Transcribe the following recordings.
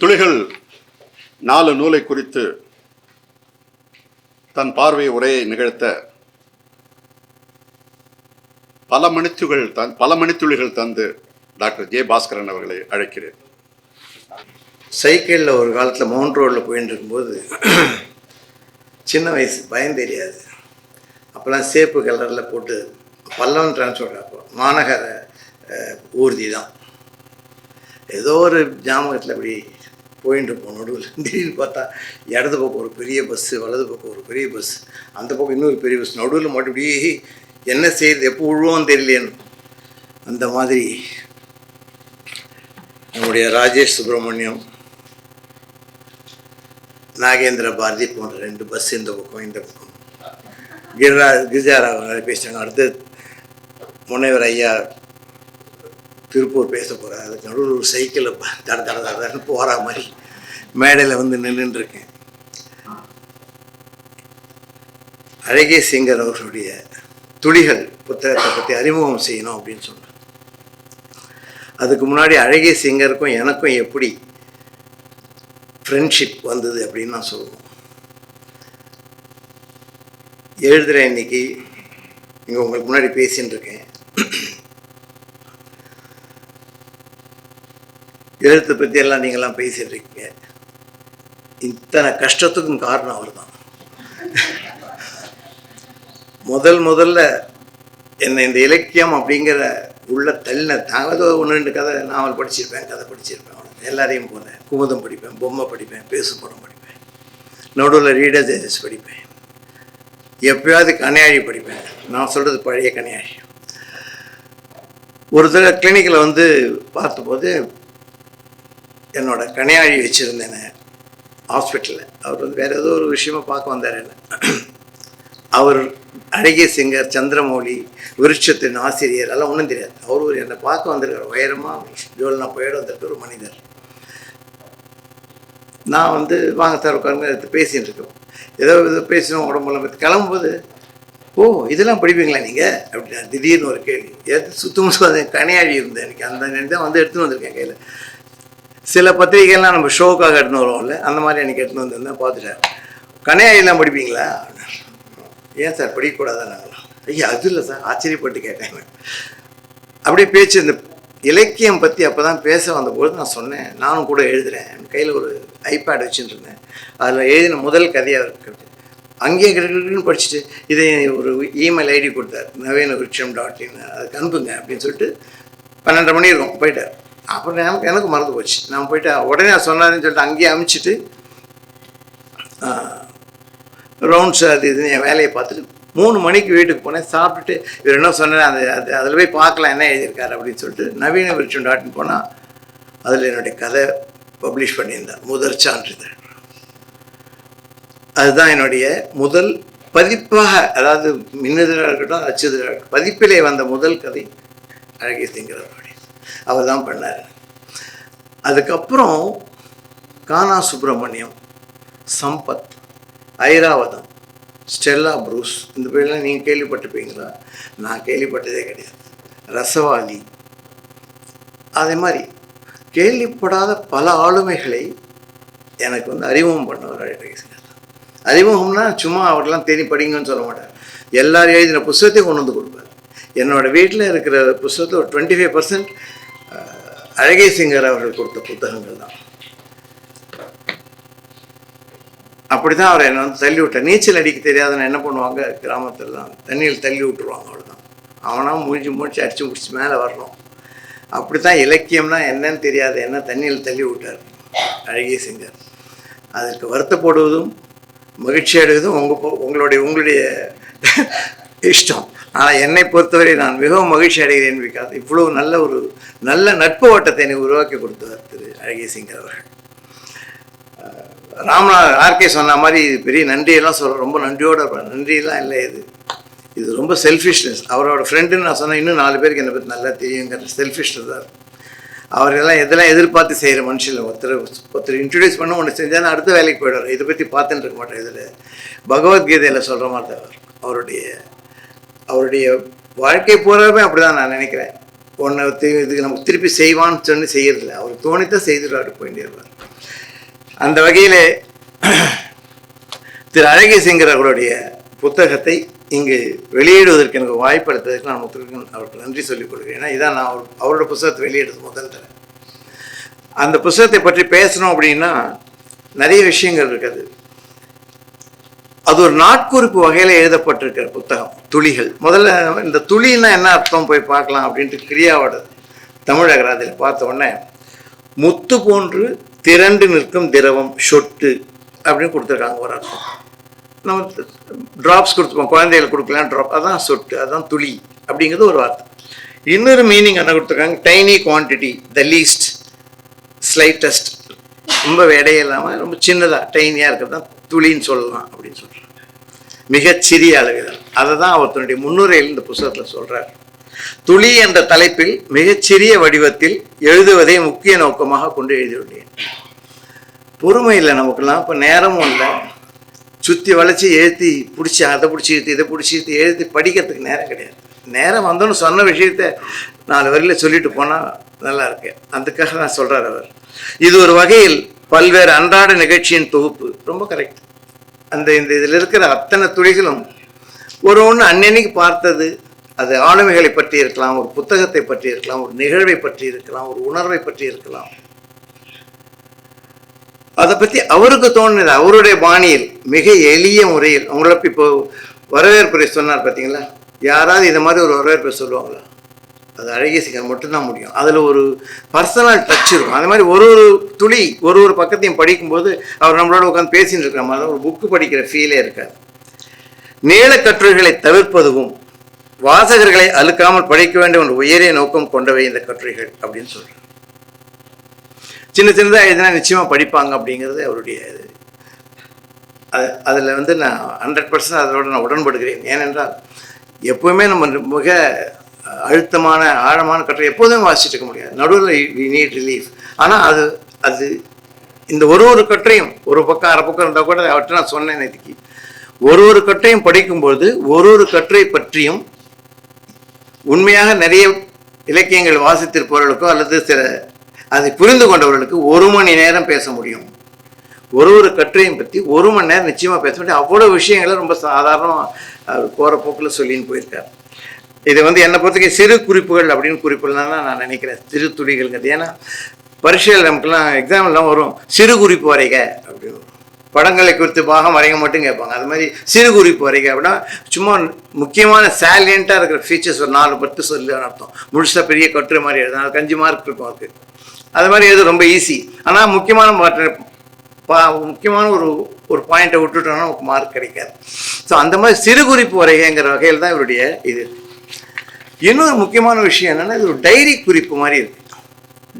துளிகள் நாலு நூலை குறித்து தன் பார்வை உரையை நிகழ்த்த பல மணித்துகள் தன் பல மணித்துளிகள் தந்து டாக்டர் ஜே பாஸ்கரன் அவர்களை அழைக்கிறேன். சைக்கிளில் ஒரு காலத்தில் மவுண்ட் ரோடில் போயின்னு இருக்கும்போது சின்ன வயசு பயம் தெரியாது. அப்போல்லாம் சேப்பு கலரில் போட்டு பல்லவன் டிரான்ஸ்போர்ட் அப்போ மாநகர ஊர்தி தான் ஏதோ ஒரு ஜாமகத்தில் அப்படி போயின்னு இருப்போம் நடுவில். திடீர்னு பார்த்தா இடது பக்கம் ஒரு பெரிய பஸ்ஸு வலது பக்கம் ஒரு பெரிய பஸ் அந்த பக்கம் இன்னொரு பெரிய பஸ் நடுவில் மறுபடியும் என்ன செய்யுது எப்போ விழுவோம் தெரியலேன்னு. அந்த மாதிரி நம்முடைய ராஜேஷ் சுப்பிரமணியம் நாகேந்திர பாரதி போன்ற ரெண்டு பஸ் இந்த பக்கம் இந்த பக்கம். கிரிரா கிரிஜாராவ் நிறைய பேசுகிறாங்க அடுத்து முனைவர் ஐயா திருப்பூர் பேச போகிறேன் அதுக்கு நடுவில் ஒரு சைக்கிளில் தட தட தடன்னு போகிற மாதிரி மேடையில் வந்து நின்றுருக்கேன் அழகே சிங்கர் அவர்களுடைய துளிகள் புத்தகத்தை பற்றி அறிமுகம் செய்யணும் அப்படின்னு சொன்னார். அதுக்கு முன்னாடி அழகே சிங்கருக்கும் எனக்கும் எப்படி ஃப்ரெண்ட்ஷிப் வந்தது அப்படின்னு நான் சொல்லுவோம் எழுதுகிற இன்னைக்கு. இங்கே உங்களுக்கு முன்னாடி பேசின்னு இருக்கேன் எழுத்தை பற்றி எல்லாம் நீங்கள்லாம் பேசிட்டு இருக்கீங்க இத்தனை கஷ்டத்துக்கும் காரணம் அவர் தான் முதல் முதல்ல என்னை இந்த இலக்கியம் அப்படிங்கிற உள்ள தள்ளின தாங்க ஒன்று ரெண்டு கதை நாவல் படிச்சிருப்பேன் கதை படிச்சிருப்பேன் அவ்வளோ எல்லாரையும் போனேன் குமுதம் படிப்பேன் பொம்மை படிப்பேன் பேசும் படம் படிப்பேன். நடுவில் ரீடர் ஜேஜஸ் படிப்பேன். எப்பயாவது கனியாழி படிப்பேன். நான் சொல்கிறது பழைய கனியாழி ஒரு தடவை கிளினிக்கில் வந்து பார்த்தபோது என்னோட கணையாழி வச்சுருந்தேன் ஹாஸ்பிட்டலில். அவர் வந்து வேறு ஏதோ ஒரு விஷயமா பார்க்க வந்தார் என்ன. அவர் அழகிய சிங்கர் சந்திரமௌலி விருட்சத்தின் ஆசிரியர் எல்லாம் ஒன்றும் தெரியாது. அவர் ஒரு என்னை பார்க்க வந்திருக்கார். உயரமாக ஜோல்னா போயிட வந்திருக்க ஒரு மனிதர். நான் வந்து வாங்க சார் உட்காருங்க எடுத்து பேசின்னு இருக்கோம். ஏதோ இது பேசணும் உடம்புல பற்றி கிளம்பும்போது ஓ இதெல்லாம் படிப்பீங்களா நீங்கள் அப்படின்னா திடீர்னு ஒரு கேள்வி. எது சுத்தமாக சுத்தம் கனியாழி இருந்தேன். எனக்கு அந்த நேரம் தான் வந்து எடுத்துன்னு வந்திருக்கேன் கையில். சில பத்திரிகைலாம் நம்ம ஷோக்காக எடுத்துன்னு வருவோம்ல அந்த மாதிரி எனக்கு எடுத்துன்னு வந்திருந்தேன் பார்த்துட்டேன். கனையாழிலாம் படிப்பீங்களா? ஏன் சார் படிக்கக்கூடாதா நாங்களாம் ஐயா அது இல்லை சார் ஆச்சரியப்பட்டு கேட்டேன் அப்படியே பேச்சு இந்த இலக்கியம் பற்றி அப்போ தான் பேச வந்தபோது நான் சொன்னேன் நானும் கூட எழுதுகிறேன் என் கையில் ஒரு ஐபேட் வச்சுட்டு இருந்தேன் அதில் எழுதின முதல் கதையாக இருக்கிறது அங்கேயே கிடக்குன்னு படிச்சுட்டு இதை ஒரு இமெயில் ஐடி கொடுத்தார் நவீன விருட்சம் டாட் இன். அதுக்கு அனுப்புங்க அப்படின்னு சொல்லிட்டு பன்னெண்டரை மணி இருக்கும் போயிட்டார். அப்புறம் எனக்கு எனக்கு மறந்து போச்சு. நான் போயிட்டு உடனே சொன்னாருன்னு சொல்லிட்டு அங்கேயே அமிச்சிட்டு ரவுண்ட்ஸ் அது இதுன்னு என் வேலையை பார்த்துட்டு மூணு மணிக்கு வீட்டுக்கு போனேன். சாப்பிட்டுட்டு இவர் என்ன சொன்னேன் அந்த அது அதில் போய் பார்க்கலாம் என்ன எழுதியிருக்காரு அப்படின்னு சொல்லிட்டு நவீன விருட்சம் டாட்னு போனால் அதில் என்னுடைய கதை பப்ளிஷ் பண்ணியிருந்தார். முதல் சான்றிதழ் அதுதான் என்னுடைய முதல் பதிப்பாக அதாவது மின்னதழாக இருக்கட்டும் அச்சுதழாக இருக்கட்டும் பதிப்பிலே வந்த முதல் கதை அழகிய திங்கிறவர் அவர் தான் பண்ணார். அதுக்கப்புறம் கானா சுப்பிரமணியம் சம்பத் ஐராவதம் ஸ்டெல்லா ப்ரூஸ் இந்த பேர்லாம் நீங்கள் கேள்விப்பட்டிருப்பீங்களா? நான் கேள்விப்பட்டதே கிடையாது. ரசவாலி. அதே மாதிரி கேள்விப்படாத பல ஆளுமைகளை எனக்கு வந்து அறிமுகம் பண்ணவர் அறிமுகம்னா சும்மா அவர்லாம் தேடி படிங்கன்னு சொல்ல மாட்டார். எல்லாரும் எழுதின புஸ்தகத்தையும் கொண்டு வந்து கொடுப்பார். என்னோட வீட்டில் இருக்கிற புஸ்தகத்தை ஒரு டுவெண்ட்டி ஃபைவ் பர்சன்ட் அழகை சிங்கர் அவர்கள் கொடுத்த புத்தகங்கள் தான். அப்படி தான் அவரை என்னை வந்து தள்ளி விட்டார். நீச்சல் அடிக்க தெரியாதுன்னு என்ன பண்ணுவாங்க? கிராமத்துலலாம் தண்ணியில் தள்ளி விட்டுருவாங்க அவ்வளோதான் அவனாக மூழ்கி மூழ்கி அடித்து முடிச்சு மேலே வரணும். அப்படி தான் இலக்கியம்னா என்னன்னு தெரியாது என்ன தண்ணியில் தள்ளி விட்டார் அழகிய சிங்கர். அதற்கு வருத்தப்படுவதும் மகிழ்ச்சி அடைவதும் உங்கள் உங்களுடைய உங்களுடைய இஷ்டம். ஆனால் என்னை பொறுத்தவரை நான் மிகவும் மகிழ்ச்சி அடைகிறேன் பிகாஸ் இவ்வளவு நல்ல ஒரு நல்ல நட்பு வட்டத்தை எனக்கு உருவாக்கி கொடுத்தவர் திரு அழகிய சிங் அவர்கள். ராம்நா ஆர்கே சொன்ன மாதிரி பெரிய நன்றியெல்லாம் சொல்ல ரொம்ப நன்றியோட நன்றியெல்லாம் இல்லை இது. இது ரொம்ப செல்ஃபிஷ்னஸ் அவரோட ஃப்ரெண்டுன்னு நான் சொன்னேன் இன்னும் நாலு பேருக்கு என்னை பற்றி நல்லா தெரியுங்கிற செல்ஃபிஷ்னஸ் தான். அவரெல்லாம் எதெல்லாம் எதிர்பார்த்து செய்கிற மனுஷன் ஒருத்தர் ஒருத்தர் இன்ட்ரடியூஸ் பண்ண ஒன்று செஞ்சால் அடுத்த வேலைக்கு போயிடுவார் இதை பற்றி பார்த்துட்டு இருக்க மாட்டேன் இதில். பகவத்கீதையில் சொல்கிற மாதிரி அவர். அவருடைய அவருடைய வாழ்க்கை பூராவே அப்படி தான் நான் நினைக்கிறேன். ஒன்றை இதுக்கு நமக்கு திருப்பி செய்வான்னு சொல்லி செய்யறதில்ல. அவர் தோணித்தான் செய்துடுவாரு போயிட்டே இருப்பார் அந்த வகையில் திரு அழகிய சிங்கர் அவருடைய புத்தகத்தை இங்கு வெளியிடுவதற்கு எனக்கு வாய்ப்பு அளித்ததற்கு நான் முத்திருக்கன் அவருக்கு நன்றி சொல்லிக் கொள்கிறேன். ஏன்னா இதான் நான் அவர் அவரோட புத்தகத்தை வெளியிடுறது முதல் தர அந்த புத்தகத்தை பற்றி பேசணும் அப்படின்னா நிறைய விஷயங்கள் இருக்குது. அது ஒரு நாட்குறிப்பு வகையில் எழுதப்பட்டிருக்கிற புத்தகம் துளிகள். முதல்ல இந்த துளின்னா என்ன அர்த்தம்? போய் பார்க்கலாம் அப்படின்ட்டு கிரியாவோட தமிழகர் அதில் பார்த்த உடனே முத்து போன்று திரண்டு நிற்கும் திரவம் சொட்டு அப்படின்னு கொடுத்துருக்காங்க ஒரு அர்த்தம். நம்ம ட்ராப்ஸ் கொடுத்துப்போம் குழந்தைகளுக்கு கொடுக்கலாம் ட்ராப் அதான் சொட்டு அதான் துளி அப்படிங்கிறது ஒரு வார்த்தை. இன்னொரு மீனிங் என்ன கொடுத்துருக்காங்க? Tiny quantity the least slightest ரொம்ப எடை இல்லாமல் ரொம்ப சின்னதாக டைனியாக இருக்கிறது தான் துளின்னு சொல்லலாம் அப்படின்னு சொல்கிறாங்க மிகச்சிறிய அளவில் அதை தான் அவர் தன்னுடைய முன்னுரையில் இந்த புஸ்தகத்தில் சொல்கிறார் துளி என்ற தலைப்பில் மிகச்சிறிய வடிவத்தில் எழுதுவதை முக்கிய நோக்கமாக கொண்டு எழுதியுள்ளேன். பொறுமை இல்லை நமக்குலாம் இப்போ நேரமும் இல்லை. சுற்றி வளைச்சி எழுத்தி பிடிச்சி அதை பிடிச்சி இழுத்து இதை பிடிச்சி இழுத்து எழுதி படிக்கிறதுக்கு நேரம் கிடையாது. நேரம் வந்தோன்னு சொன்ன விஷயத்த நாலு வரையில் சொல்லிட்டு போனால் நல்லா இருக்கு அதுக்காக நான் சொல்கிறார் அவர். இது ஒரு வகையில் பல்வேறு அன்றாட நிகழ்ச்சியின் தொகுப்பு. ரொம்ப கரெக்ட் அந்த இந்த இதில் இருக்கிற அத்தனை துளிகளும் ஒரு ஒன்று அன்னன்னைக்கு பார்த்தது அது ஆளுமைகளை பற்றி இருக்கலாம் ஒரு புத்தகத்தை பற்றி இருக்கலாம் ஒரு நிகழ்வை பற்றி இருக்கலாம் ஒரு உணர்வை பற்றி இருக்கலாம். அதை பற்றி அவருக்கு தோணுது அவருடைய பாணியில் மிக எளிய முறையில் அவங்கள இப்போ வரவேற்புரை சொன்னார் பார்த்தீங்களா யாராவது இதை மாதிரி ஒரு வரவேற்பு சொல்லுவாங்களா? அது அழகிய சிங்கர் மட்டும்தான் முடியும். அதில் ஒரு பர்சனல் டச் இருக்கும். அந்த மாதிரி ஒரு ஒரு துளி ஒரு ஒரு பக்கத்தையும் படிக்கும்போது அவர் நம்மளோட உட்காந்து பேசின்னு இருக்கிற மாதிரி ஒரு புக்கு படிக்கிற ஃபீலே இருக்காது. நீளக்கட்டுரைகளை தவிர்ப்பதுவும் தவிர்ப்பதும் வாசகர்களை அழுக்காமல் படிக்க வேண்டும் என்ற உயரிய நோக்கம் கொண்டவை இந்த கட்டுரைகள் அப்படின்னு சொல்கிறார் சின்ன சின்னதாக எழுதினா நிச்சயமாக படிப்பாங்க அப்படிங்கிறது அவருடைய இது. அது அதில் வந்து நான் ஹண்ட்ரட் பர்சன்ட் அதோட நான் உடன்படுகிறேன். ஏனென்றால் எப்பவுமே நம்ம மிக அழுத்தமான ஆழமான கட்டுரை எப்போதுமே வாசிச்சுட்டு இருக்க முடியாது. நடுவில் வி நீட் ரிலீஃப் ஆனால் அது அது இந்த ஒரு ஒரு கட்டுரையும் ஒரு பக்கம் அரை பக்கம் இருந்தால் கூட அவர்கிட்ட நான் சொன்னேன் நேற்றுக்கு ஒரு ஒரு கட்டுரையும் படிக்கும்போது ஒரு ஒரு கட்டுரை பற்றியும் உண்மையாக நிறைய இலக்கியங்கள் வாசித்திருப்பவர்களுக்கோ அல்லது சில அதை புரிந்து கொண்டவர்களுக்கு ஒரு மணி நேரம் பேச முடியும். ஒரு ஒரு கட்டுரையும் பற்றி ஒரு மணி நேரம் நிச்சயமாக பேச முடியும். அவ்வளோ விஷயங்களை ரொம்ப சாதாரணமாக அவர் போகிற போக்கில் சொல்லின்னு போயிருக்கார். இது வந்து என்னை பொறுத்தவரைக்கும் சிறு குறிப்புகள் அப்படின்னு குறிப்புகள்னா நான் நினைக்கிறேன். சிறு துளிகள்ங்கிறது. ஏன்னா பரீட்சையில் நமக்குலாம் எக்ஸாம்லாம் வரும். சிறு குறிப்பு வரைக அப்படின்னு. படங்களை குறித்து பாகம் வரைங்க மட்டும் கேட்பாங்க. அது மாதிரி சிறு குறிப்பு வரைக அப்படின்னா சும்மா முக்கியமான சேலியண்ட்டாக இருக்கிற ஃபீச்சர்ஸ் ஒரு நாலு பத்து சொல்லுன்னு அர்த்தம். முழுசாக பெரிய கட்டுரை மாதிரி எழுதும் அதுக்கு அஞ்சு மார்க் இருக்கும் அதுக்கு. அது மாதிரி எது ரொம்ப ஈஸி ஆனால் முக்கியமான மாற்ற பா முக்கியமான ஒரு ஒரு பாயிண்ட்டை விட்டுட்டோம்னா நமக்கு மார்க் கிடைக்காது. ஸோ அந்த மாதிரி சிறு குறிப்பு வரைகிற வகையில் தான் இவருடைய இது. இன்னொரு முக்கியமான விஷயம் என்னன்னா இது ஒரு டைரி குறிப்பு மாதிரி இருக்கு.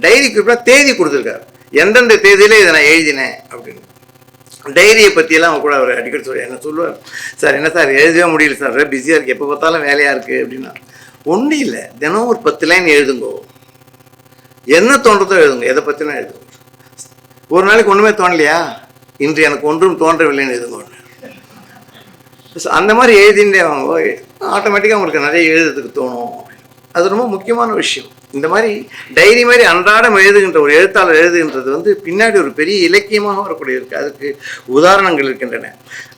டைரி குறிப்பில் தேதி கொடுத்துருக்காரு. எந்தெந்த தேதியில இதை நான் எழுதினேன் அப்படின்னு. டைரியை பற்றியெல்லாம் அவங்க கூட அவர் அடிக்கடி சொல்லி என்ன சொல்லுவார்? சார் என்ன சார் எழுதவே முடியல சார். பிஸியாக இருக்குது எப்போ பார்த்தாலும் வேலையாக இருக்குது அப்படின்னா ஒன்றும் இல்லை. தினம் ஒரு பத்து லைன் எழுதுங்கோ. என்ன தோன்றதோ எழுதுங்க. எதை பற்றினா எழுதுங்க. ஒரு நாளைக்கு ஒன்றுமே தோணலையா? இன்று எனக்கு ஒன்றும் தோன்றவில்லைன்னு எழுதுங்க ஒன்று அந்த மாதிரி எழுதிண்டே அவங்க. ஆட்டோமேட்டிக்காக உங்களுக்கு நிறைய எழுதுறதுக்கு தோணும். அது ரொம்ப முக்கியமான விஷயம். இந்த மாதிரி டைரி மாதிரி அன்றாடம் எழுதுகின்ற ஒரு எழுத்தாளர் எழுதுகின்றது வந்து பின்னாடி ஒரு பெரிய இலக்கியமாக வரக்கூடிய இருக்கு. அதுக்கு உதாரணங்கள் இருக்கின்றன.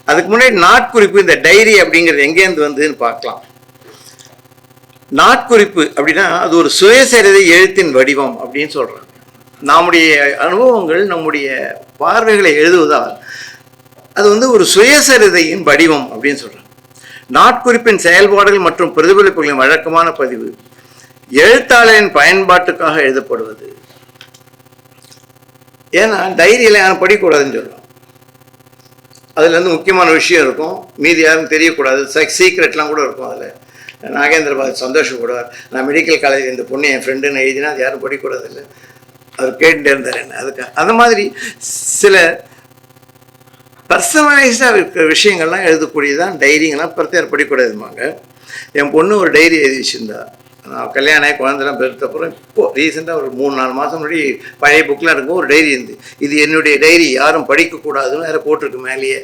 அதுக்கு முன்னாடி நாட்குறிப்பு இந்த டைரி அப்படிங்கிறது எங்கேருந்து வந்ததுன்னு பார்க்கலாம். நாட்குறிப்பு அப்படின்னா அது ஒரு சுயசரிதை எழுத்தின் வடிவம் அப்படின்னு சொல்கிறாங்க நம்முடைய அனுபவங்கள் நம்முடைய பார்வைகளை எழுதுவதால் அது வந்து ஒரு சுயசரிதையின் வடிவம் அப்படின்னு சொல்கிறாங்க நாட்குறிப்பின் செயல்பாடுகள் மற்றும் பிரதிபலிப்புகளின் வழக்கமான பதிவு எழுத்தாளரின் பயன்பாட்டுக்காக எழுதப்படுவது. ஏன்னா டைரியில் யாரும் படிக்கக்கூடாதுன்னு சொல்லுவோம் அதில் வந்து முக்கியமான விஷயம் இருக்கும். மீதி யாரும் தெரியக்கூடாது. சீக்ரெட்லாம் கூட இருக்கும் அதில். நாகேந்திர பாத் சந்தோஷப்படுவார் நான் மெடிக்கல் காலேஜ் இந்த பொண்ணு என் ஃப்ரெண்டுன்னு எழுதினா அது யாரும் படிக்கக்கூடாது இல்லை அவர் கேட்டுட்டே இருந்தார் என்ன அதுக்கு அந்த மாதிரி சில பர்சனலைஸ்டாக இருக்கிற விஷயங்கள்லாம் எழுதக்கூடியதான் டைரிங்கெல்லாம் பிரத்யேகம் படிக்கூடாதுமாங்க என் பொண்ணு ஒரு டைரி எழுதி வச்சுருந்தா. நான் கல்யாணம் ஆகி குழந்தைலாம் பெருத்தப்புறம் இப்போ ரீசெண்டாக ஒரு மூணு நாலு மாதம் முன்னாடி பழைய புக்கெலாம் இருக்கும் ஒரு டைரி இருந்து. இது என்னுடைய டைரி யாரும் படிக்கக்கூடாதுன்னு வேறு போட்டிருக்கு மேலேயே.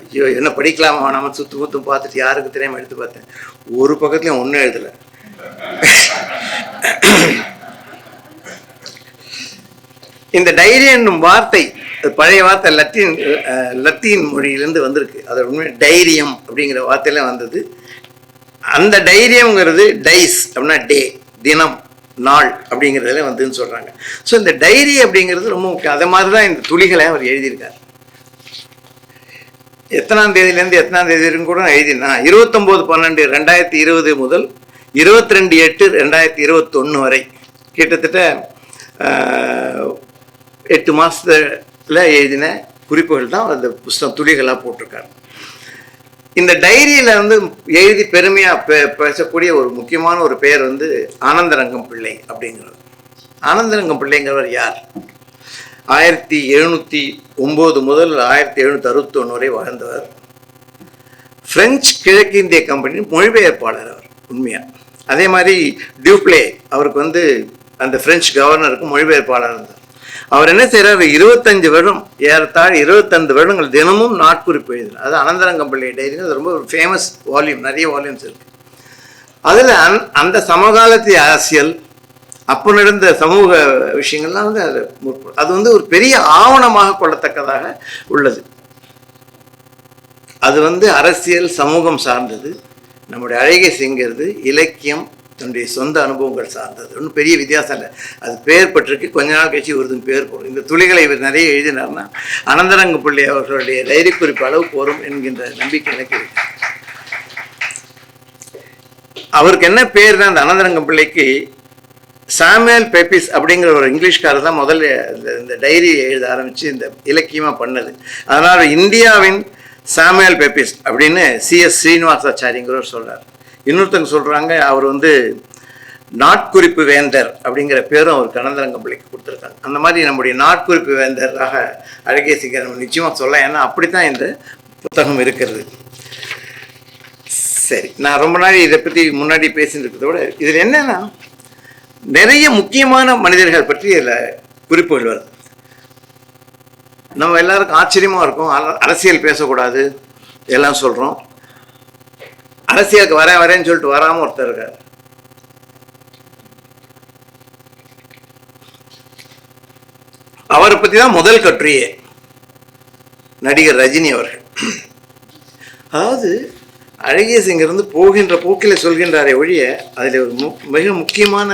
ஐயோ என்ன படிக்கலாமா? வேணாமா சுற்று முத்தும் பார்த்துட்டு யாருக்கு தெரியாமல் எடுத்து பார்த்தேன். ஒரு பக்கத்துலையும் ஒன்றும் எழுதலை. இந்த டைரி என்னும் வார்த்தை பழைய வார்த்தை லத்தீன் லத்தீன் மொழியிலேருந்து வந்திருக்கு. அது உண்மை டைரியம் அப்படிங்கிற வார்த்தையில வந்தது. அந்த டைரியம்ங்கிறது டைஸ் அப்படின்னா டே தினம் நாள் அப்படிங்கிறதுல வந்துன்னு சொல்கிறாங்க ஸோ இந்த டைரி அப்படிங்கிறது ரொம்ப முக்கியம். அதை மாதிரி தான் இந்த துளிகளை அவர் எழுதியிருக்கார். எத்தனாம் தேதியிலேருந்து எத்தனாம் தேதி வரைக்கும் கூட எழுதினா இருபத்தொம்போது பன்னெண்டு ரெண்டாயிரத்தி இருபது முதல் இருபத்தி ரெண்டு எட்டு ரெண்டாயிரத்தி இருபத்தொன்று வரை. கிட்டத்தட்ட எட்டு மாதத்தை எழுதின குறிப்புகள் தான் அந்த புஸ்தகம் துளிகளாக போட்டிருக்காரு. இந்த டைரியில் வந்து எழுதி பெருமையாக பே பேசக்கூடிய ஒரு முக்கியமான ஒரு பெயர் வந்து ஆனந்தரங்கம் பிள்ளை அப்படிங்கிறது. ஆனந்தரங்கம் பிள்ளைங்கிறவர் யார்? ஆயிரத்தி எழுநூற்றி ஒம்பது முதல் ஆயிரத்தி எழுநூற்றி அறுபத்தொன்று வரை வாழ்ந்தவர். பிரெஞ்சு கிழக்கிந்திய கம்பெனியின் மொழிபெயர்ப்பாளர் அவர் உண்மையாக அதே மாதிரி டியூப்ளே அவருக்கு வந்து அந்த பிரெஞ்சு கவர்னருக்கு மொழிபெயர்ப்பாளர் இருந்தார். அவர் என்ன செய்கிறார் இருபத்தஞ்சு வருடம் ஏறத்தாழ் இருபத்தஞ்சு வருடங்கள் தினமும் நாட்குறிப்பு எழுதினார் அது அனந்தரங்கம் பிள்ளை டைரி அது ரொம்ப ஃபேமஸ் வால்யூம் நிறைய வால்யூம்ஸ் இருக்கு. அதில் அந் அந்த சமகாலத்திய அரசியல் அப்போ நடந்த சமூக விஷயங்கள்லாம் வந்து அது முற்ப- அது வந்து ஒரு பெரிய ஆவணமாக கொள்ளத்தக்கதாக உள்ளது. அது வந்து அரசியல் சமூகம் சார்ந்தது. நம்முடைய அழகை சிங்கிறது இலக்கியம் தன்னுடைய சொந்த அனுபவங்கள் சார்ந்தது. ஒன்றும் பெரிய வித்தியாசம் இல்லை. அது பேர் பெற்றிருக்கு. கொஞ்ச நாள் கழிச்சு ஒருத்தன் பேர் போடும். இந்த துளிகளை இவர் நிறைய எழுதினார்னா அனந்தரங்க பிள்ளை அவர்களுடைய டைரி குறிப்பு அளவு வரும் என்கின்ற நம்பிக்கை எனக்கு இருக்கு. அவருக்கு என்ன பேர் தான் அந்த அனந்தரங்கம் பிள்ளைக்கு சாமுவேல் பெப்பிஸ் அப்படிங்கிற ஒரு இங்கிலீஷ்காரர் தான் முதல்ல இந்த- இந்த டைரி எழுத ஆரம்பித்து இந்த இலக்கியமாக பண்ணது. அதனால் இந்தியாவின் சாமுவேல் பெப்பிஸ் அப்படின்னு சிஎஸ் ஸ்ரீனிவாசாச்சாரிங்கிறவர் சொல்றார். இன்னொருத்தங்க சொல்கிறாங்க அவர் வந்து நாட்குறிப்பு வேந்தர் அப்படிங்கிற பேரும் அவர் கனந்தரங்கம்பிள்ளைக்கு கொடுத்துருக்காங்க. அந்த மாதிரி நம்முடைய நாட்குறிப்பு வேந்தராக அழகிய சிங்கர் நம்ம நிச்சயமாக சொல்லலாம் ஏன்னா அப்படித்தான் இந்த புத்தகம் இருக்கிறது. சரி நான் ரொம்ப நாள் இதை பற்றி முன்னாடி பேசிட்டு இருக்கிறத விட இதில் என்னன்னா நிறைய முக்கியமான மனிதர்கள் பற்றி இதில் குறிப்புகள் வருது நம்ம எல்லாருக்கும் ஆச்சரியமாக இருக்கும் அரசியல் பேசக்கூடாது எல்லாம் சொல்கிறோம் அரசியலுக்கு வரேன் வரேன்னு சொல்லிட்டு வராமல் ஒருத்தர் இருக்கார். அவரை பற்றி தான் முதல் கட்டுரையே. நடிகர் ரஜினி அவர்கள். அதாவது அழகிய சிங்கர் வந்து போகின்ற போக்கில் சொல்கின்றாரே ஒழிய அதில் ஒரு மு மிக முக்கியமான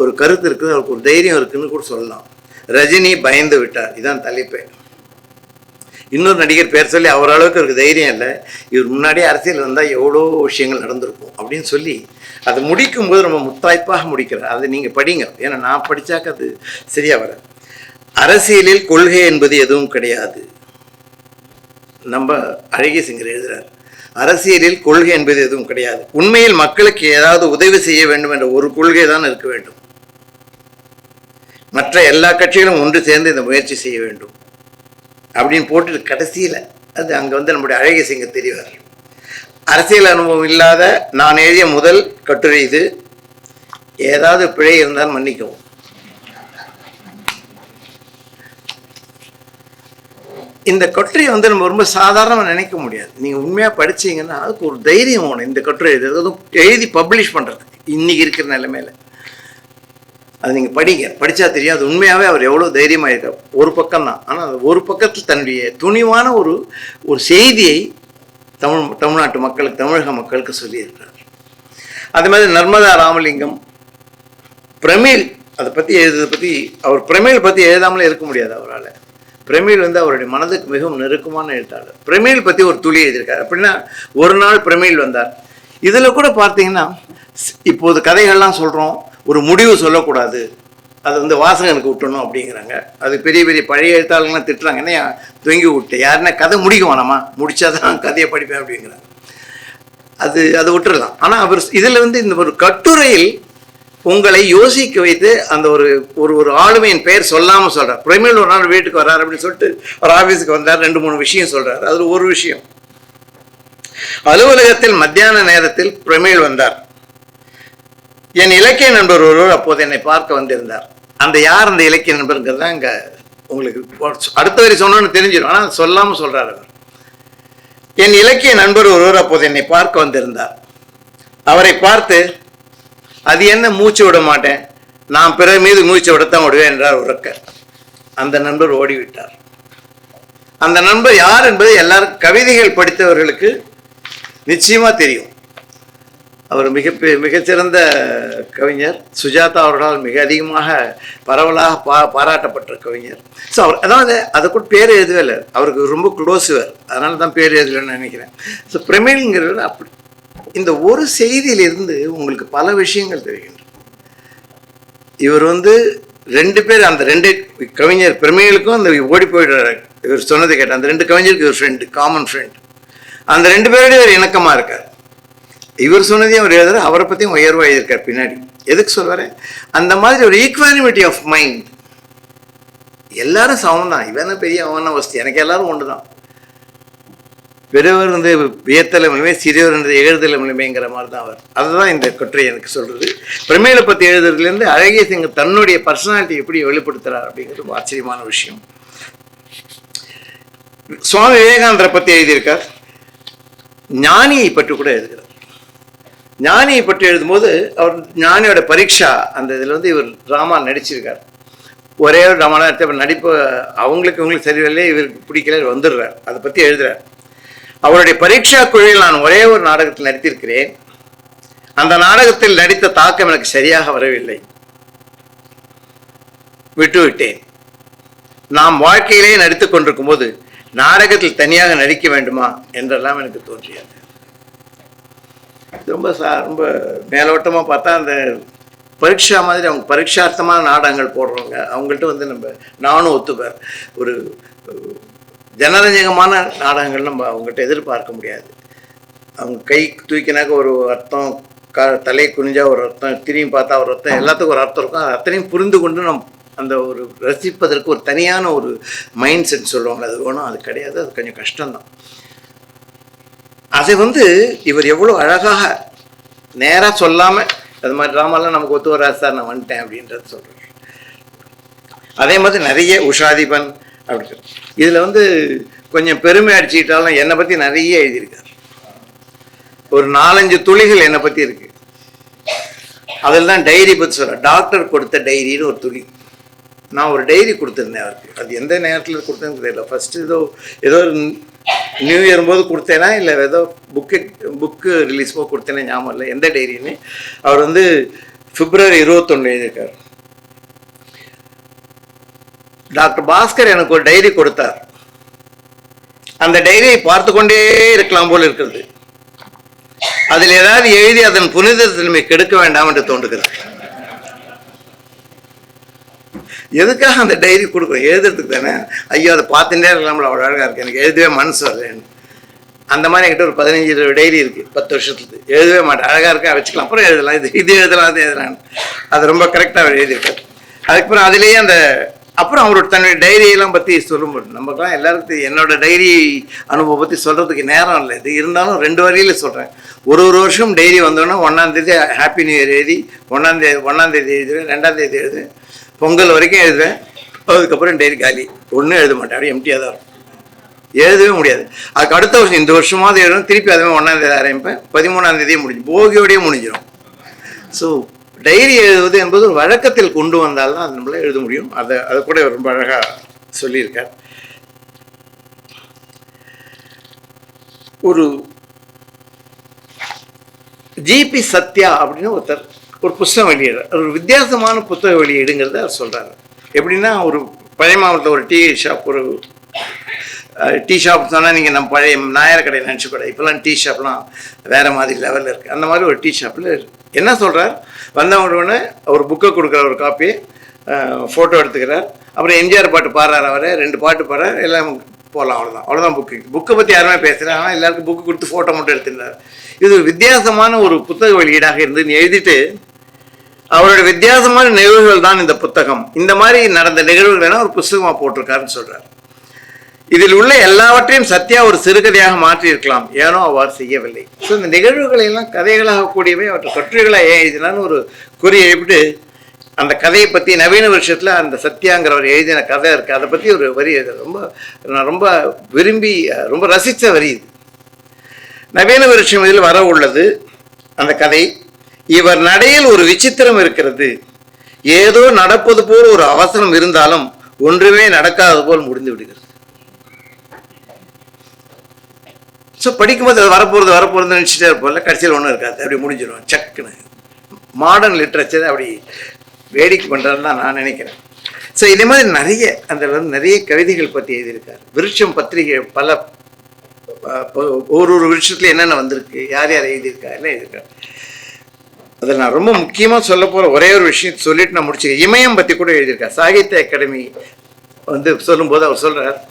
ஒரு கருத்து இருக்குது அவருக்கு ஒரு தைரியம் இருக்குன்னு கூட சொல்லலாம். ரஜினி பயந்து விட்டார். இதான் தலைப்பேன் இன்னொரு நடிகர் பேர் சொல்லி அவர் அளவுக்கு தைரியம் இல்லை. இவர் முன்னாடியே அரசியல் வந்தால் எவ்வளோ விஷயங்கள் நடந்திருக்கும் அப்படின்னு சொல்லி அதை முடிக்கும்போது நம்ம முத்தாய்ப்பாக முடிக்கிறார். அதை நீங்கள் படிங்க. ஏன்னா நான் படித்தாக்க அது சரியா வர அரசியலில் கொள்கை என்பது எதுவும் கிடையாது. நம்ம அழகிய சிங்கர் எழுதுகிறார் அரசியலில் கொள்கை என்பது எதுவும் கிடையாது. உண்மையில் மக்களுக்கு ஏதாவது உதவி செய்ய வேண்டும் என்ற ஒரு கொள்கை தான் இருக்க வேண்டும். மற்ற எல்லா கட்சிகளும் ஒன்று சேர்ந்து இந்த முயற்சி செய்ய வேண்டும். அப்படின்னு போட்டு கடைசியில். அது அங்கே வந்து நம்முடைய அழகிய சிங்க தெரிவார் அரசியல் அனுபவம் இல்லாத நான் எழுதிய முதல் கட்டுரை இது. ஏதாவது பிழை இருந்தால் மன்னிக்கவும். இந்த கட்டுரையை வந்து நம்ம ரொம்ப சாதாரணமாக நினைக்க முடியாது. நீங்கள் உண்மையாக படிச்சீங்கன்னா அதுக்கு ஒரு தைரியம் வேணும். இந்த கட்டுரை இது எழுதி பப்ளிஷ் பண்ணுறதுக்கு இன்னைக்கு இருக்கிற நிலைமையில. அது நீங்கள் படிங்க. படித்தா தெரியும் அது உண்மையாகவே அவர் எவ்வளோ தைரியமாக இருக்கார் ஒரு பக்கம் தான் ஆனால் அது ஒரு பக்கத்தில் தன்னுடைய துணிவான ஒரு ஒரு செய்தியை தமிழ் தமிழ்நாட்டு மக்களுக்கு தமிழக மக்களுக்கு சொல்லியிருக்கிறார். அது மாதிரி நர்மதா ராமலிங்கம் பிரமிழ் அதை பற்றி எழுதுறதை பற்றி அவர் பிரமிழ் பற்றி எழுதாமலே இருக்க முடியாது அவரால். பிரமிழ் வந்து அவருடைய மனதுக்கு மிகவும் நெருக்கமான எழுத்தாளர். பிரமிழ் பற்றி ஒரு துளி எழுதியிருக்காரு. அப்படின்னா ஒரு நாள் பிரமிழ் வந்தார். இதில் கூட பார்த்தீங்கன்னா இப்போது கதைகள்லாம் சொல்கிறோம் ஒரு முடிவு சொல்லக்கூடாது. அது வந்து வாசகனுக்கு விட்டணும் அப்படிங்கிறாங்க. அது பெரிய பெரிய பழைய எழுத்தாளர்கள்லாம் திட்டுறாங்க. என்ன தொங்கி விட்டு. யாருன்னா கதை முடிக்க வேணாமா? முடிச்சாதான் கதையை படிப்பேன் அப்படிங்கிறாங்க. அது அது விட்டுறலாம். ஆனால் அவர் இதில் வந்து இந்த ஒரு கட்டுரையில் உங்களை யோசிக்க வைத்து அந்த ஒரு ஒரு ஒரு ஆளுமையின் பெயர் சொல்லாமல் சொல்கிறார் பிரமிழ் ஒரு நாள் வீட்டுக்கு வர்றார் அப்படின்னு சொல்லிட்டு ஒரு ஆஃபீஸுக்கு வந்தார். ரெண்டு மூணு விஷயம் சொல்கிறார் அதில் ஒரு விஷயம். அலுவலகத்தில் மத்தியான நேரத்தில் பிரமிழ் வந்தார். என் இலக்கிய நண்பர் ஒருவர் அப்போது என்னை பார்க்க வந்திருந்தார். அந்த யார் அந்த இலக்கிய நண்பருங்கிறது தான் இங்கே உங்களுக்கு அடுத்த வரி சொன்னோன்னு தெரிஞ்சிடும். ஆனால் சொல்லாமல் சொல்கிறார் அவர். என் இலக்கிய நண்பர் ஒருவர் அப்போது என்னை பார்க்க வந்திருந்தார். அவரை பார்த்து அது என்ன மூச்சு விட மாட்டேன். நான் பிறர் மீது மூச்சு விடத்தான் விடுவேன் என்றார் உறக்க. அந்த நண்பர் ஓடிவிட்டார். அந்த நண்பர் யார் என்பது எல்லாரும் கவிதைகள் படித்தவர்களுக்கு நிச்சயமாக தெரியும். அவர் மிக மிகச்சிறந்த கவிஞர். சுஜாதா அவர்களால் மிக அதிகமாக பரவலாக பா பாராட்டப்பட்ட கவிஞர். ஸோ அவர் அதாவது அதை கூட பேர் எழுதவே இல்லை. அவருக்கு ரொம்ப க்ளோஸுவர் அதனால தான் பேர் எழுதலைன்னு நினைக்கிறேன். ஸோ பிரமிழ்ங்கிறது அப்படி. இந்த ஒரு செய்தியிலிருந்து உங்களுக்கு பல விஷயங்கள் தெரிகின்றன. இவர் வந்து ரெண்டு பேர் அந்த ரெண்டு கவிஞர் பிரமிகளுக்கும் அந்த ஓடி போயிடுறாரு. இவர் சொன்னதை கேட்டேன். அந்த ரெண்டு கவிஞருக்கு இவர் ஃப்ரெண்டு காமன் ஃப்ரெண்ட் அந்த ரெண்டு பேருடைய இவர் இணக்கமாக இருக்கார். இவர் சொன்னதையும் அவர் எழுதுற அவரை பற்றியும் உயர்வாக எழுதியிருக்கார் பின்னாடி. எதுக்கு சொல்வாரு அந்த மாதிரி ஒரு ஈக்வானிமிட்டி ஆஃப் மைண்ட் எல்லாரும் சமம் தான் இவன பெரிய அவன வசதி எனக்கு எல்லாரும் ஒன்று தான் பெரியவர் வந்து வியத்தலைமையுமே சிறியவர் வந்து எழுதலைமையுமேங்கிற மாதிரி தான் அவர். அதுதான் இந்த குற்றை எனக்கு சொல்றது. பிரமேலை பற்றி எழுதுறதுலேருந்து அழகிய சிங் தன்னுடைய பர்சனாலிட்டி எப்படி வெளிப்படுத்துறார் அப்படிங்கிறது ஆச்சரியமான விஷயம். சுவாமி விவேகானந்தரை பற்றி எழுதியிருக்கார். ஞானியை பற்றி கூட எழுதுகிறார். ஞானியை பற்றி எழுதும்போது அவர் ஞானியோட பரீட்சா அந்த இதில் வந்து இவர் ட்ராமா நடிச்சிருக்கார். ஒரே ஒரு ராமாயணம் எடுத்து அவர் நடிப்பு அவங்களுக்கு இவங்களுக்கு சரியில்லை இவருக்கு பிடிக்கல இவர் வந்துடுறார். அதை பற்றி எழுதுறார். அவருடைய பரீட்சா குழுவில் நான் ஒரே ஒரு நாடகத்தில் நடித்திருக்கிறேன். அந்த நாடகத்தில் நடித்த தாக்கம் எனக்கு சரியாக வரவில்லை. விட்டுவிட்டேன். நாம் வாழ்க்கையிலே நடித்து கொண்டிருக்கும் போது நாடகத்தில் தனியாக நடிக்க வேண்டுமா? என்றெல்லாம் எனக்கு தோன்றியது. ரொம்ப சா ரொம்ப மேலோட்டமாக பார்த்தா அந்த பரீட்சா மாதிரி அவங்க பரீட்சார்த்தமான நாடகங்கள் போடுறவங்க அவங்கள்ட்ட வந்து நம்ம நானும் ஒத்துப்பேன். ஒரு ஜனரஞ்சகமான நாடகங்கள் நம்ம அவங்ககிட்ட எதிர்பார்க்க முடியாது. அவங்க கை தூக்கினாக்க ஒரு அர்த்தம் க தலை குனிஞ்சா ஒரு அர்த்தம் திரும்பி பார்த்தா ஒரு அர்த்தம் எல்லாத்துக்கும் ஒரு அர்த்தம் இருக்கும். அது அத்தனையும் புரிந்து கொண்டு நம் அந்த ஒரு ரசிப்பதற்கு ஒரு தனியான ஒரு மைண்ட் செட் சொல்லுவாங்க அது வேணும் அது கிடையாது அது கொஞ்சம் கஷ்டம்தான். அதை வந்து இவர் எவ்வளோ அழகாக நேராக சொல்லாமல் அது மாதிரி ட்ராமாலாம் நமக்கு ஒத்து வராது சார் நான் வந்துட்டேன் அப்படின்றது சொல்கிறேன் அதே மாதிரி நிறைய உஷாதிபன் அப்படின்னு இதில் வந்து கொஞ்சம் பெருமை அடிச்சுக்கிட்டாலும் என்னை பற்றி நிறைய எழுதியிருக்கார். ஒரு நாலஞ்சு துளிகள் என்னை பற்றி இருக்குது அதில் தான் டைரி பற்றி சொல்கிறேன் டாக்டர் கொடுத்த டைரின்னு ஒரு துளி. நான் ஒரு டைரி கொடுத்துருந்தேன் அவருக்கு. அது எந்த நேரத்தில் கொடுத்தேன்னு தெரியல. ஃபஸ்ட்டு ஏதோ ஏதோ நியூ இயர் போது கொடுத்தேனா இல்லை ஏதோ புக்கு புக்கு ரிலீஸ் போது கொடுத்தேனே ஞாபகம் இல்லை. எந்த டைரின்னு அவர் வந்து பிப்ரவரி இருபத்தொன்று எழுதியிருக்கார். டாக்டர் பாஸ்கர் எனக்கு ஒரு டைரி கொடுத்தார். அந்த டைரியை பார்த்து கொண்டே இருக்கலாம் போல் இருக்கிறது. அதில் ஏதாவது எழுதி அதன் புனிதத்தன்மை கெடுக்க வேண்டாம் என்று தோன்றுகிறது. எதுக்காக அந்த டைரி கொடுக்குறோம் எழுதுறதுக்கு தானே? ஐயோ அதை பார்த்துட்டே இருக்கலாம்ல அவ்வளோ அழகாக இருக்கு. எனக்கு எழுதவே மனசு வரலன்னு அந்த மாதிரி என்கிட்ட ஒரு பதினஞ்சு இருபது டைரி இருக்கு பத்து வருஷத்துக்கு எழுதவே மாட்டேன். அழகாக இருக்கா? வச்சுக்கலாம். அப்புறம் எழுதலாம். இது இது எழுதலாம் அது எழுதலான்னு அது ரொம்ப கரெக்டாக அவர் எழுதியிருக்காரு. அதுக்கப்புறம் அதுலேயே அந்த அப்புறம் அவரோட தன்னுடைய டைரியெல்லாம் பற்றி சொல்லும்போது நமக்குலாம் எல்லாருக்கும் என்னோட டைரி அனுபவம் பற்றி சொல்கிறதுக்கு நேரம் இல்லை. இது இருந்தாலும் ரெண்டு வரியில் சொல்கிறேன் ஒரு ஒரு வருஷம் டைரி வந்தோடனே ஒன்றாந்தேதி ஹாப்பி நியூ இயர் எழுதி ஒன்றாந்தேதி ஒன்றாந்தேதி எழுதுவேன் ரெண்டாந்தேதி எழுதுவேன். பொங்கல் வரைக்கும் எழுதுவேன். அதுக்கப்புறம் டைரி காலி. ஒன்றும் எழுத மாட்டேன். அப்படியே எம்டியாக தான் இருக்கும். எழுதவே முடியாது. அதுக்கு அடுத்த வருஷம் இந்த வருஷமாவது எழுதணும். திருப்பி அதுவே ஒன்றாந்தேதி ஆரம்பிப்பேன். பதிமூணாந்தேதியே முடிஞ்சு போகியோடையே முடிஞ்சிடும் ஸோ டைரி எழுதுவது என்பது ஒரு வழக்கத்தில் கொண்டு வந்தால் தான் அது நம்மளால் எழுத முடியும். அதை அதை கூட ரொம்ப அழகாக சொல்லியிருக்கார். ஒரு ஜிபி சத்யா அப்படின்னு ஒருத்தர் ஒரு புஸ்தகம் வெளியிடுறார். ஒரு வித்தியாசமான புத்தக வெளியீடுங்கிறத அவர் சொல்கிறாரு எப்படின்னா ஒரு பழைய மாவட்டத்தில் ஒரு டீ ஷாப் ஒரு டீ ஷாப் சொன்னால் நீங்கள் நம்ம பழைய நாயர் கடை நினச்சிக்கூடாது இப்போல்லாம் டீ ஷாப்லாம் வேறு மாதிரி லெவலில் இருக்குது அந்த மாதிரி ஒரு டீ ஷாப்பில் என்ன சொல்கிறார் வந்தவங்க ஒரு புக்கை கொடுக்குற ஒரு காப்பி ஃபோட்டோ எடுத்துக்கிறார். அப்புறம் எம்ஜிஆர் பாட்டு பாடுறாரு அவர். ரெண்டு பாட்டு பாடுறார். எல்லாம் போகலாம் அவ்வளோதான் அவ்வளோதான் புக்கு புக்கை பற்றி யாருமே பேசுகிறேன் ஆனால் எல்லாருக்கும் புக்கு கொடுத்து ஃபோட்டோ மட்டும் எடுத்துருந்தார் இது வித்தியாசமான ஒரு புத்தக வெளியீடாக இருந்து நீ எழுதிட்டு அவருடைய வித்தியாசமான நிகழ்வுகள் தான் இந்த புத்தகம். இந்த மாதிரி நடந்த நிகழ்வுகள் ஒரு புஸ்தகமாக போட்டிருக்காருன்னு சொல்கிறார் இதில் உள்ள எல்லாவற்றையும் சத்யா ஒரு சிறுகதையாக மாற்றி இருக்கலாம் ஏனோ அவ்வாறு செய்யவில்லை. ஸோ இந்த நிகழ்வுகளை எல்லாம் கதைகளாக கூடியவை அவற்றை கட்டுரைகளாக ஏன் எழுதினான்னு ஒரு குறி எழுப்பிட்டு அந்த கதையை பற்றி நவீன வருஷத்தில் அந்த சத்யாங்கிறவர் எழுதின கதை இருக்குது அதை பற்றி ஒரு வரி ரொம்ப நான் ரொம்ப விரும்பி ரொம்ப ரசித்த வரி இது. நவீன வருஷம் இதில் வர உள்ளது அந்த கதை. இவர் நடையில் ஒரு விசித்திரம் இருக்கிறது. ஏதோ நடப்பது போல் ஒரு அவசரம் இருந்தாலும் ஒன்றுமே நடக்காதது போல் முடிந்து விடுகிறது. ஸோ படிக்கும்போது அது வரப்போகிறது வரப்போகிறது நினச்சிட்டே இருப்போம்ல. கடைசியில் ஒன்றும் இருக்காது. அப்படி முடிஞ்சிடும் சக்குன்னு. மாடர்ன் லிட்ரேச்சர் அப்படி வேடிக்கை பண்ணுறதுன்னு தான் நான் நினைக்கிறேன். ஸோ இதே மாதிரி நிறைய அந்த வந்து நிறைய கவிதைகள் பற்றி எழுதியிருக்காரு. விருட்சம் பத்திரிகை பல ஒரு ஒரு விருட்சத்தில் என்னென்ன வந்திருக்கு யார் யார் எழுதியிருக்கா எல்லாம் எழுதியிருக்காரு. அதில் நான் ரொம்ப முக்கியமாக சொல்ல போகிற ஒரே ஒரு விஷயம் சொல்லிட்டு நான் முடிச்சுக்கேன் இமயம் பற்றி கூட எழுதியிருக்கேன் சாகித்ய அகாடமி வந்து சொல்லும்போது அவர் சொல்கிறார்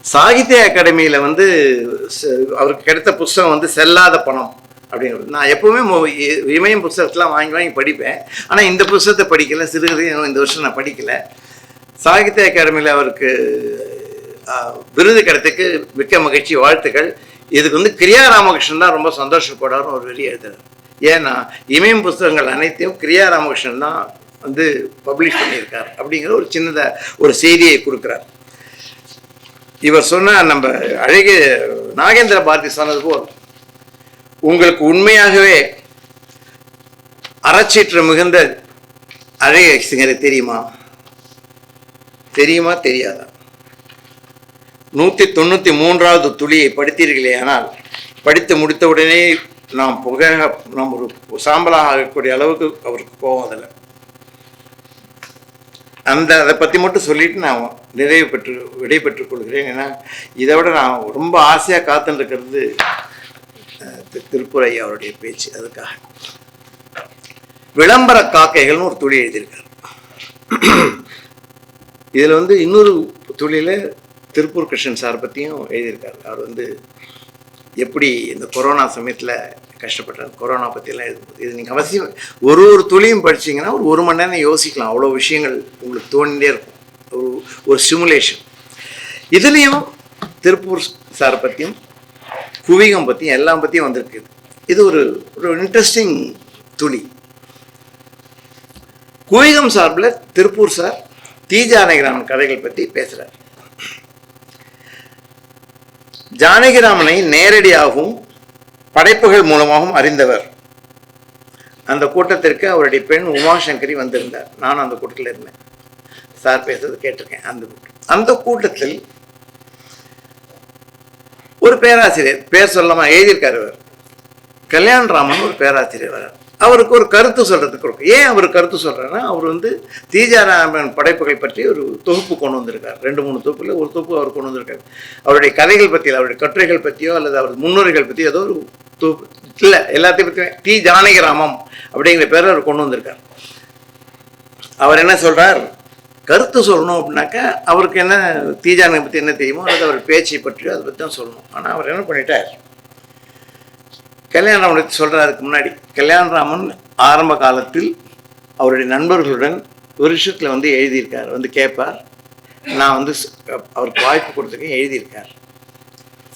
சாகித்ய அகாடமியில் வந்து அவருக்கு கிடைத்த புஸ்தகம் வந்து செல்லாத பணம் அப்படிங்கிறது. நான் எப்போவுமே இ- இமயம் புஸ்தகத்தெலாம் வாங்கி வாங்கி படிப்பேன். ஆனால் இந்த புஸ்தகத்தை படிக்கலை சிறுகதையும் இந்த வருஷம் நான் படிக்கலை. சாகித்ய அகாடமியில் அவருக்கு விருது கிடைத்துக்கு மிக்க மகிழ்ச்சி வாழ்த்துக்கள். இதுக்கு வந்து கிரியா ராமகிருஷ்ணன் தான் ரொம்ப சந்தோஷப்படாருன்னு ஒரு வெளியே எழுதுறாரு. ஏன்னா இமயம் புஸ்தகங்கள் அனைத்தையும் கிரியா ராமகிருஷ்ணன் தான் வந்து பப்ளிஷ் பண்ணியிருக்கார் அப்படிங்கிற ஒரு சின்னதாக ஒரு செய்தியை கொடுக்குறார். இவர் சொன்ன நம்ம அழகிய நாகேந்திர பாரதி சொன்னது போல் உங்களுக்கு உண்மையாகவே அறச்சீற்று மிகுந்த அழகிய சிங்கரை தெரியுமா? தெரியுமா? தெரியாதா? நூற்றி தொண்ணூற்றி மூன்றாவது துளியை படித்தீர்களே ஆனால் படித்து முடித்தவுடனே நாம் புகையாக நாம் ஒரு சாம்பலாக ஆகக்கூடிய அளவுக்கு அவருக்கு கோபம் அதில் அந்த அதை பற்றி மட்டும் சொல்லிட்டு நான் நிறைவு பெற்று விடை பெற்றுக் கொள்கிறேன். ஏன்னா இதை விட நான் ரொம்ப ஆசையாக காத்துன்னு இருக்கிறது திருப்புரை அவருடைய பேச்சு. அதுக்காக. விளம்பர காக்கைகள்னு ஒரு துளி எழுதியிருக்கார். இதில் வந்து இன்னொரு துளியில் திருப்பூர் கிருஷ்ணன் சார் பற்றியும் எழுதியிருக்கார். அவர் வந்து எப்படி இந்த கொரோனா சமயத்தில் கஷ்டப்பட்டேன். கொரோனா பற்றியெல்லாம் எழுதும்போது இது நீங்கள் அவசியம் ஒரு ஒரு துளியும் படிச்சிங்கன்னா ஒரு ஒரு மணி நேரம் யோசிக்கலாம். அவ்வளோ விஷயங்கள் உங்களுக்கு தோண்டிகிட்டே இருக்கும். ஒரு ஒரு சிமுலேஷன் இதுலேயும் திருப்பூர் சாரை பற்றியும் குவிகம் பற்றியும் எல்லாம் பற்றியும் வந்திருக்கு. இது ஒரு ஒரு இன்ட்ரெஸ்டிங் துளி. குவிகம் சார்பில் திருப்பூர் சார் டி ஜானகிராமன் கதைகள் பற்றி பேசுகிறார் ஜானகிராமனை நேரடியாகவும் படைப்புகள் மூலமாகவும் அறிந்தவர். அந்த கூட்டத்திற்கு அவருடைய பெண் உமாசங்கரி வந்திருந்தார். நானும் அந்த கூட்டத்தில் இருந்தேன். சார் பேசுறது கேட்டிருக்கேன். அந்த கூட்டம். அந்த கூட்டத்தில் ஒரு பேராசிரியர் பேர் சொல்லாமல் எழுதியிருக்காரு அவர். கல்யாணராமன் ஒரு பேராசிரியர் வரார் அவருக்கு ஒரு கருத்து சொல்றதுக்கு இருக்கும் ஏன் அவர் கருத்து சொல்றாருன்னா அவர் வந்து தீஜாராமன் படைப்புகள் பற்றி ஒரு தொகுப்பு கொண்டு வந்திருக்கார். ரெண்டு மூணு தொகுப்புல ஒரு தொகுப்பு அவர் கொண்டு வந்திருக்காரு. அவருடைய கதைகள் பற்றி அவருடைய கட்டுரைகள் பற்றியோ அல்லது அவர் முன்னுரைகள் பற்றியோ ஏதோ ஒரு தூ இல்லை எல்லாத்தையும் பற்றியும் டி ஜானகிராமம் அப்படிங்கிற பேரில் அவர் கொண்டு வந்திருக்கார். அவர் என்ன சொல்கிறார் கருத்து சொல்லணும் அப்படின்னாக்கா அவருக்கு என்ன தீஜானை பற்றி என்ன தெரியுமோ அல்லது அவர் பேச்சை பற்றியோ அதை பற்றி தான் சொல்லணும். ஆனால் அவர் என்ன பண்ணிட்டார்? கல்யாணராமன் சொல்கிறதுக்கு முன்னாடி. கல்யாணராமன் ஆரம்ப காலத்தில் அவருடைய நண்பர்களுடன் வருஷத்தில் வந்து எழுதியிருக்கார். வந்து கேட்பார் நான் வந்து அவருக்கு வாய்ப்பு கொடுத்துருக்கேன் எழுதியிருக்கார்.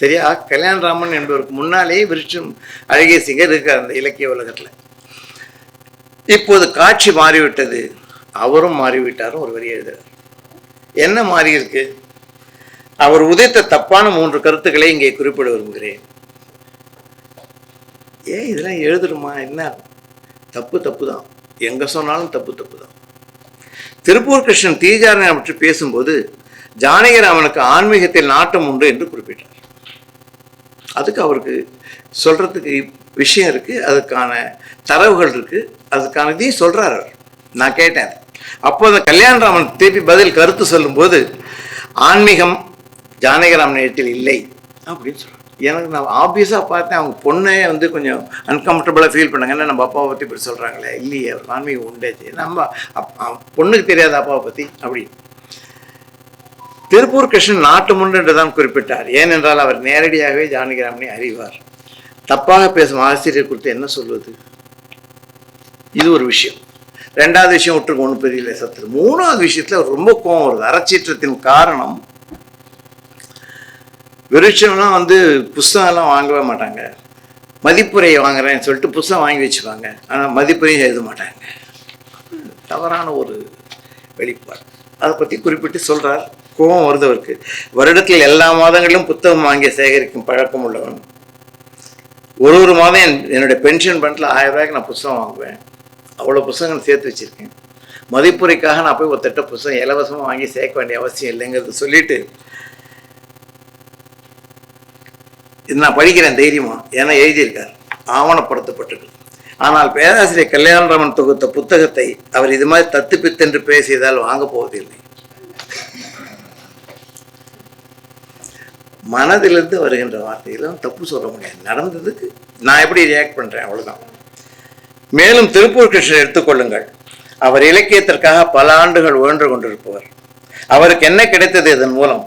சரியா கல்யாணராமன் என்பவருக்கு முன்னாலேயே விருட்சம் அழகிய சிங்கர் இருக்கார் அந்த இலக்கிய உலகத்தில். இப்போது காட்சி மாறிவிட்டது. அவரும் மாறிவிட்டாரும் ஒரு வரி எழுதுகிறார் என்ன மாறி இருக்கு? அவர் உதைத்த தப்பான மூன்று கருத்துக்களை இங்கே குறிப்பிட விரும்புகிறேன். ஏன் இதெல்லாம் எழுதணுமா? என்ன? தப்பு தப்பு தான் எங்கே சொன்னாலும் தப்பு தப்பு தான் திருப்பூர் கிருஷ்ணன் தீஜாரனை பற்றி பேசும்போது ஜானகிராமனுக்கு ஆன்மீகத்தில் நாட்டம் உண்டு என்று குறிப்பிட்டார். அதுக்கு அவருக்கு சொல்கிறதுக்கு விஷயம் இருக்குது அதுக்கான தரவுகள் இருக்குது அதுக்கான இதையும் சொல்றாரு அவர். நான் கேட்டேன். அப்போ அந்த கல்யாணராமன் திருப்பி பதில் கருத்து சொல்லும்போது ஆன்மீகம் ஜானகிராமன் இடத்தில் இல்லை அப்படின்னு சொல்கிறேன் எனக்கு நான் ஆப்வியஸாக பார்த்தேன் அவங்க பொண்ணே வந்து கொஞ்சம் அன்கம்ஃபர்டபுளாக ஃபீல் பண்ணாங்க என்ன நம்ம அப்பாவை பற்றி இப்படி சொல்கிறாங்களே இல்லையே அவர் ஆன்மீகம் உண்டே நம்ம அப்- பொண்ணுக்கு தெரியாத அப்பாவை பற்றி அப்படின்னு திருப்பூர் கிருஷ்ணன் நாட்டு முன் தான் குறிப்பிட்டார். ஏனென்றால் அவர் நேரடியாகவே ஜானகிராமனை அறிவார். தப்பாக பேசும் ஆசிரியர் குறித்து என்ன சொல்வது? இது ஒரு விஷயம். ரெண்டாவது விஷயம் விட்டுருக்கு ஒன்றும் பெரிய சத்து மூணாவது விஷயத்துல அவர் ரொம்ப கோவம் வருது. அறச்சீற்றத்தின் காரணம் விருட்சம்லாம் வந்து புஸ்தகம்லாம் வாங்கவே மாட்டாங்க. மதிப்புரையை வாங்குறேன்னு சொல்லிட்டு புஸ்தகம் வாங்கி வச்சுப்பாங்க ஆனால் மதிப்புரையும் எழுத மாட்டாங்க. தவறான ஒரு வெளிப்பாடு. அதை பற்றி குறிப்பிட்டு சொல்கிறார் கோபம் வருது அவருக்கு. வருடத்தில் எல்லா மாதங்களிலும் புத்தகம் வாங்கி சேகரிக்கும் பழக்கம் உள்ளவன். ஒரு ஒரு மாதம் என் என்னுடைய பென்ஷன் ஃபண்டில் ஆயிரம் ரூபாய்க்கு நான் புஸ்தகம் வாங்குவேன். அவ்வளோ புத்தகங்கள் சேர்த்து வச்சுருக்கேன். மதிப்புரைக்காக நான் போய் ஒரு திட்ட புஸ்தகம் இலவசமாக வாங்கி சேர்க்க வேண்டிய அவசியம் இல்லைங்கிறது சொல்லிட்டு இது நான் படிக்கிறேன் தைரியமாக ஏன்னா எழுதியிருக்கார். ஆவணப்படுத்தப்பட்டிருக்கு ஆனால் பேராசிரியர் கல்யாணராமன் தொகுத்த புத்தகத்தை அவர் இது மாதிரி தத்துப்பித்தென்று பேசியதால் வாங்கப் போவதில்லை. மனதிலிருந்து வருகின்ற வார்த்தைகளும் தப்பு சொல்ல முடியாது. நடந்ததுக்கு நான் எப்படி ரியாக்ட் பண்ணுறேன் அவ்வளோதான் மேலும் திருப்பூர் கிருஷ்ணர் எடுத்துக்கொள்ளுங்கள் அவர் இலக்கியத்திற்காக பல ஆண்டுகள் உழன்று கொண்டிருப்பவர். அவருக்கு என்ன கிடைத்தது இதன் மூலம்?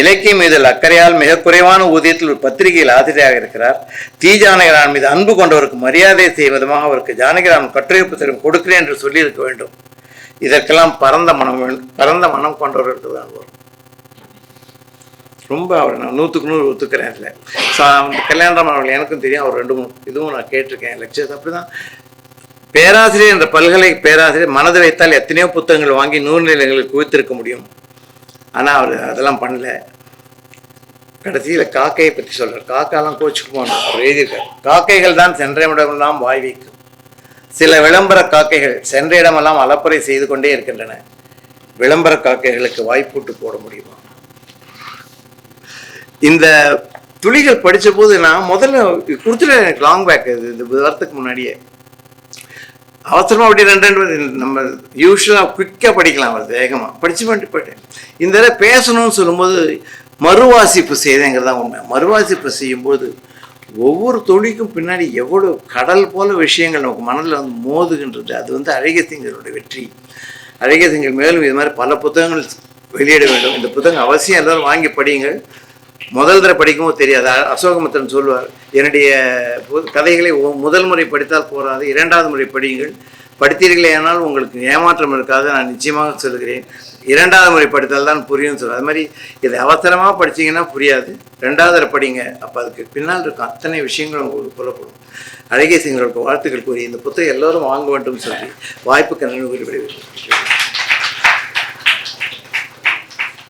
இலக்கியம் மீது அக்கறையால் மிக குறைவான ஊதியத்தில் ஒரு பத்திரிகையில் ஆசிரியராக இருக்கிறார். தி ஜானகிராமன் மீது அன்பு கொண்டவருக்கு மரியாதை செய்யும் விதமாக அவருக்கு ஜானகிராம் கட்டுரை புத்தகம் கொடுக்கிறேன் என்று சொல்லியிருக்க வேண்டும். இதற்கெல்லாம் பரந்த மனம் பரந்த மனம் கொண்டவர்களுக்கு தான் வரும். ரொம்ப அவரை நான் நூற்றுக்கு நூறு ஒத்துக்கிறேன் இல்லை ஸோ கல்யாணராமன் அவர்கள் எனக்கும் தெரியும். அவர் ரெண்டு மூணு இதுவும் நான் கேட்டிருக்கேன். லெக்சர்ஸ் அப்படி தான் பேராசிரியர் என்ற பல்கலை பேராசிரியர் மனது வைத்தால் எத்தனையோ புத்தகங்கள் வாங்கி நூறு நிலையங்களுக்கு குவித்திருக்க முடியும். ஆனால் அவர் அதெல்லாம் பண்ணல. கடைசியில் காக்கையை பற்றி சொல்கிறார் காக்காலாம் கோச்சுக்கு போகணும் அவர் எழுதியிருக்கார். காக்கைகள் தான் சென்ற இடமெல்லாம் வாய் வைக்கும். சில விளம்பர காக்கைகள் சென்ற இடமெல்லாம் அலப்பறை செய்து கொண்டே இருக்கின்றன. விளம்பர காக்கைகளுக்கு வாய்ப்பூட்டு போட முடியுமா? இந்த துளிகள் படிச்ச போது நான் முதல்ல கொடுத்துட்டு எனக்கு லாங் பேக் இது இந்த வாரத்துக்கு முன்னாடியே. அவசரமா அப்படி ரெண்டு ரெண்டு நம்ம யூஸ்வலாக குயிக்காக படிக்கலாம் வருது வேகமாக படிச்சு பண்ணிட்டு போயிட்டேன். இந்த தடவை பேசணும்னு சொல்லும்போது மறுவாசிப்பு செய்தேங்கிறது தான் உண்மை. மறுவாசிப்பு செய்யும்போது ஒவ்வொரு தொழிலுக்கும் பின்னாடி எவ்வளோ கடல் போல விஷயங்கள் நமக்கு மனதில் வந்து மோதுகின்றது. அது வந்து அழகிய சிங்கரோட வெற்றி. அழகிய சிங்கர் மேலும் இது மாதிரி பல புத்தகங்கள் வெளியிட வேண்டும். இந்த புத்தகம் அவசியம் எல்லோரும் வாங்கி படியுங்கள். முதல் தடவை படிக்கவும் தெரியாது. அசோகமத்தன் சொல்வார் என்னுடைய பு- கதைகளை முதல் முறை படித்தால் போராது இரண்டாவது முறை படியுங்கள். படித்தீர்களே ஆனால் உங்களுக்கு ஏமாற்றம் இருக்காது நான் நிச்சயமாக சொல்கிறேன் இரண்டாவது முறை படித்தால் தான் புரியும் சொல்லுவேன் அது மாதிரி இதை அவசரமாக படிச்சீங்கன்னா புரியாது. ரெண்டாவது தர படிங்க. அப்போ அதுக்கு பின்னால் இருக்கும் அத்தனை விஷயங்களும் உங்களுக்கு புலப்படும். அழகிய சிங்களுக்கு வாழ்த்துக்கள் கூறி இந்த புத்தகம் எல்லோரும் வாங்க வேண்டும் சொல்லி வாய்ப்புக்கு நன்றி விடைபெறுகிறேன்.